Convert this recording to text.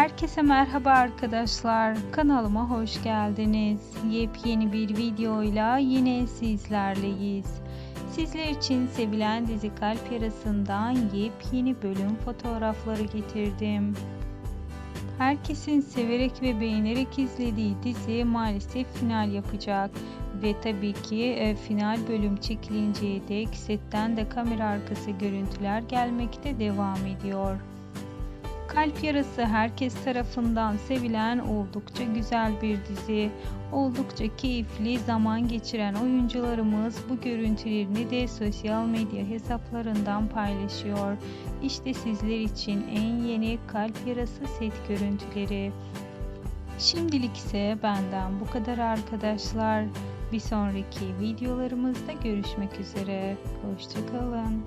Herkese merhaba arkadaşlar. Kanalıma hoş geldiniz. Yepyeni bir videoyla yine sizlerleyiz. Sizler için sevilen dizi Kalp Yarası'ndan yepyeni bölüm fotoğrafları getirdim. Herkesin severek ve beğenerek izlediği dizi maalesef final yapacak. Ve tabii ki e, final bölüm çekilinceye dek setten de kamera arkası görüntüler gelmekte devam ediyor. Kalp Yarası herkes tarafından sevilen oldukça güzel bir dizi. Oldukça keyifli zaman geçiren oyuncularımız bu görüntülerini de sosyal medya hesaplarından paylaşıyor. İşte sizler için en yeni Kalp Yarası set görüntüleri. Şimdilik ise benden bu kadar arkadaşlar. Bir sonraki videolarımızda görüşmek üzere. Hoşçakalın.